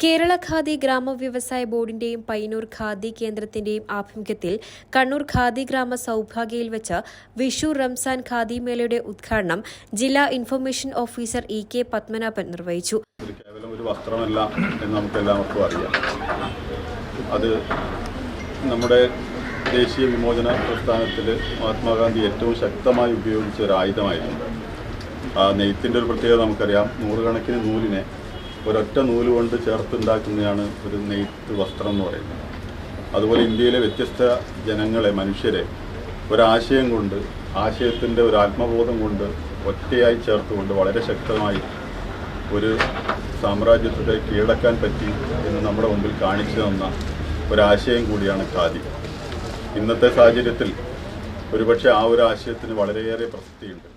കേരള ഖാദി ഗ്രാമ വ്യവസായ ബോർഡിന്റെയും പയ്യന്നൂർ ഖാദി കേന്ദ്രത്തിന്റെയും ആഭിമുഖ്യത്തിൽ കണ്ണൂർ ഖാദി ഗ്രാമ സൌഭാഗ്യയിൽ വെച്ച് വിഷു റംസാൻ ഖാദി മേളയുടെ ഉദ്ഘാടനം ജില്ലാ information officer E K Padmanabhan നിർവഹിച്ചു. ഒരു വസ്ത്രമല്ല എന്ന് നമുക്ക് അറിയാം. അത് നമ്മുടെ ദേശീയ വിമോചന പ്രസ്ഥാനത്തിൽ മഹാത്മാഗാന്ധി ഏറ്റവും ശക്തമായി ഉപയോഗിച്ച ഒരു ആയുധമായിരുന്നു. നെയ്ത്തിന്റെ ഒരു പ്രത്യേകത നമുക്കറിയാം. നൂറുകണക്കിന് നൂലിനെ ഒരൊറ്റ നൂൽ കൊണ്ട് ചേർത്തുണ്ടാക്കുന്നതാണ് ഒരു നെയ്ത്ത് വസ്ത്രം എന്ന് പറയുന്നത്. അതുപോലെ ഇന്ത്യയിലെ വ്യത്യസ്ത ജനങ്ങളെ മനുഷ്യരെ ഒരാശയം കൊണ്ട് ആശയത്തിന്റെ ഒരു ആത്മബോധം കൊണ്ട് ഒറ്റയായി ചേർത്തുകൊണ്ട് വളരെ ശക്തമായി ഒരു സാമ്രാജ്യത്തെ കീഴടക്കാൻ പറ്റി എന്ന് നമ്മുടെ മുമ്പിൽ കാണിച്ചു തന്ന ഒരാശയം കൂടിയാണ് ഖാദി. ഇന്നത്തെ സാഹചര്യത്തിൽ ഒരുപക്ഷെ ആ ഒരു ആശയത്തിന് വളരെയേറെ പ്രസക്തിയുണ്ട്.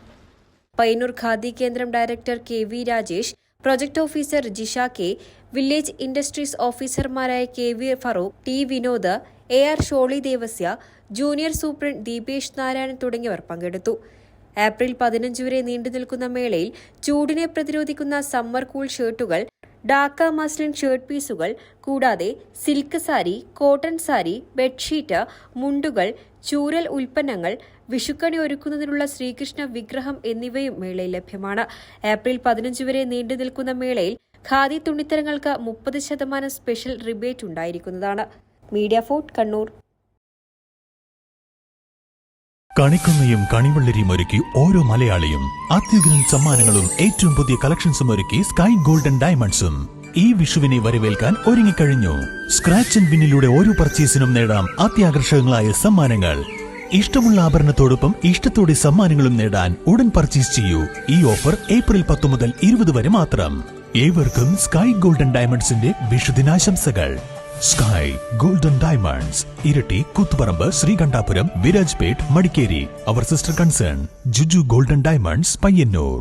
പയ്യന്നൂർ ഖാദി കേന്ദ്രം director K V Rajesh project officer Jisha K village industries ഓഫീസർമാരായ K V Farooq T Vinod A R Sholy Devasya junior superintendent Deepesh Narayanan തുടങ്ങിയവർ പങ്കെടുത്തു. ഏപ്രിൽ പതിനഞ്ച് വരെ നീണ്ടുനിൽക്കുന്ന മേളയിൽ ചൂടിനെ പ്രതിരോധിക്കുന്ന സമ്മർ കൂൾ ഷർട്ടുകൾ ഡാക്ക മസ്ലിൻ ഷേർട്ട് പീസുകൾ കൂടാതെ silk sari cotton sari bedsheet മുണ്ടുകൾ ചൂരൽ ഉൽപ്പന്നങ്ങൾ വിഷുക്കണി ഒരുക്കുന്നതിനുള്ള ശ്രീകൃഷ്ണ വിഗ്രഹം എന്നിവയും മേളയിൽ ലഭ്യമാണ്. ഏപ്രിൽ പതിനഞ്ച് വരെ നീണ്ടു നിൽക്കുന്ന മേളയിൽ ഖാദി തുണിത്തരങ്ങൾക്ക് മുപ്പത് ശതമാനം സ്പെഷ്യൽ റിബേറ്റ് ഉണ്ടായിരിക്കുന്നതാണ്. Media fort Kannur. കണിക്കൊന്നയും കണിവെള്ളരിയും ഒരുക്കി ഓരോ മലയാളിയും അത്യുഗ്രൻ സമ്മാനങ്ങളും ഏറ്റവും പുതിയ കളക്ഷൻസും ഒരുക്കി സ്കൈ ഗോൾഡൻ ഡയമണ്ട്സും. ഈ വിഷുവിനെ വരവേൽക്കാൻ ഒരുങ്ങിക്കഴിഞ്ഞു. സ്ക്രാച്ച് ആൻഡ് വിന്നിലൂടെ ഓരോ പർച്ചേസിനും നേടാം അത്യാകർഷകങ്ങളായ സമ്മാനങ്ങൾ. ഇഷ്ടമുള്ള ആഭരണത്തോടൊപ്പം ഇഷ്ടത്തോടെ സമ്മാനങ്ങളും നേടാൻ ഉടൻ പർച്ചേസ് ചെയ്യൂ. ഈ ഓഫർ ഏപ്രിൽ പത്ത് മുതൽ ഇരുപത് വരെ മാത്രം. ഏവർക്കും സ്കൈ ഗോൾഡൻ ഡയമണ്ട്സിന്റെ വിഷുദിനാശംസകൾ. Sky golden diamonds Iritty Kuthuparamba Sreekandapuram Virajpet Madikeri our sister concern ജുജു golden diamonds Payyanur